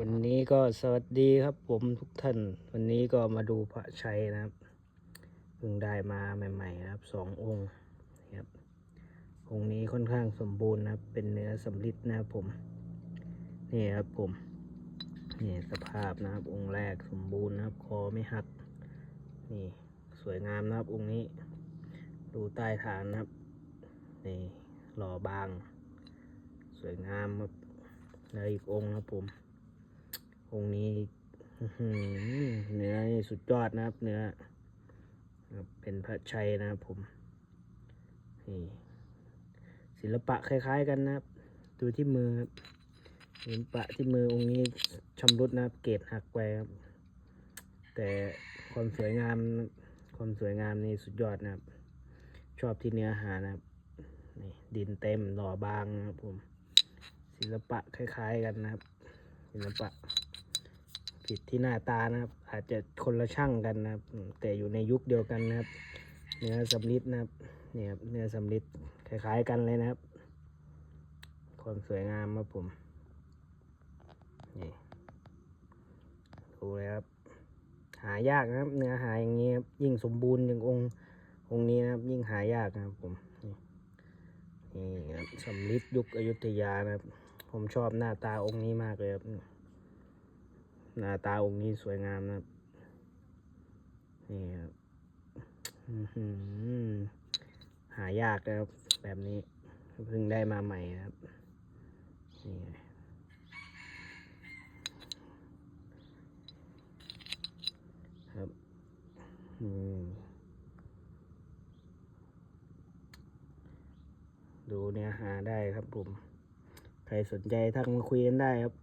วันนี้ก็สวัสดีครับ ผมทุกท่าน วันนี้ก็มาดูพระชัยนะครับเพิ่งได้มาใหม่ๆนะครับสององค์นะครับองค์นี้ค่อนข้างสมบูรณ์นะครับ เป็นเนื้อสำริดนะครับผมนี่ครับผมนี่สภาพนะครับ องค์แรกสมบูรณ์นะครับ คอไม่หัก นี่สวยงามนะครับองค์นี้ ดูใต้ฐานนะครับนี่หล่อบาง สวยงามครับแล้วอีกองค์นะผม องนี้เนื้อสุดยอดนะครับ เนื้อเป็นพระชัยนะครับผมนี่ศิลปะคล้าย ๆ กันนะครับ ดูที่มือครับศิลปะที่มือองค์นี้ชำรุดนะครับ เกรดหักไปครับแต่ความสวยงามความสวยงามนี่สุดยอดนะครับ ชอบที่เนื้อหานะครับนี่ดินเต็มหล่อบางนะครับผม ศิลปะคล้าย ๆ กันนะครับ ศิลปะ ผิดที่หน้าตานะครับ อาจจะคนละช่างกันนะครับ แต่อยู่ในยุคเดียวกันนะครับ เนื้อสำลิดนะครับเนี่ยครับเนื้อสำลิดคล้ายๆกันเลยนะครับ ความสวยงามครับผมนี่ดูเลยครับ หายากนะครับ เนื้อหายอย่างนี้ครับยิ่งสมบูรณ์อย่างองค์องค์นี้นะครับ ยิ่งหายากนะครับผมนี่นี่ครับสำลิดยุคอยุธยานะครับ ผมชอบหน้าตาองค์นี้มากเลยครับ หน้าตาองค์นี้สวยงามนะครับ นี่ครับหายากนะครับ แบบนี้เพิ่งได้มาใหม่นะครับ นี่ครับอืมดูเนื้อหาได้ครับผม ใครสนใจทักมาคุยกันได้ครับ